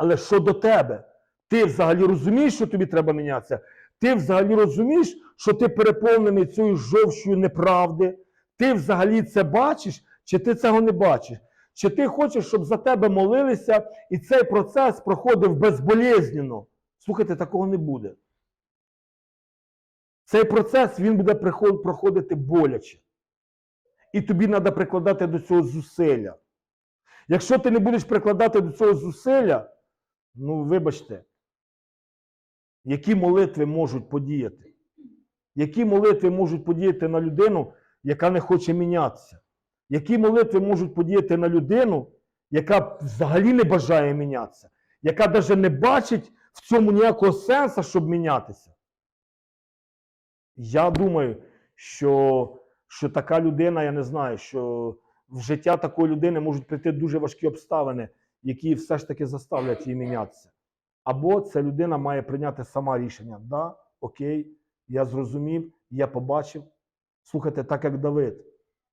Але що до тебе? Ти взагалі розумієш, що тобі треба мінятися? Ти взагалі розумієш, що ти переповнений цією жовчою неправди? Ти взагалі це бачиш, чи ти цього не бачиш? Чи ти хочеш, щоб за тебе молилися, і цей процес проходив безболезненно? Слухайте, такого не буде. Цей процес він буде проходити боляче. І тобі треба прикладати до цього зусилля. Якщо ти не будеш прикладати до цього зусилля, ну вибачте, які молитви можуть подіяти? Які молитви можуть подіяти на людину, яка не хоче мінятися? Які молитви можуть подіяти на людину, яка взагалі не бажає мінятися, яка навіть не бачить в цьому ніякого сенсу, щоб мінятися? Я думаю, що, що така людина, я не знаю, що в життя такої людини можуть прийти дуже важкі обставини, які все ж таки заставлять її мінятися. Або ця людина має прийняти сама рішення. Да, окей, я зрозумів, я побачив. Слухайте, так як Давид.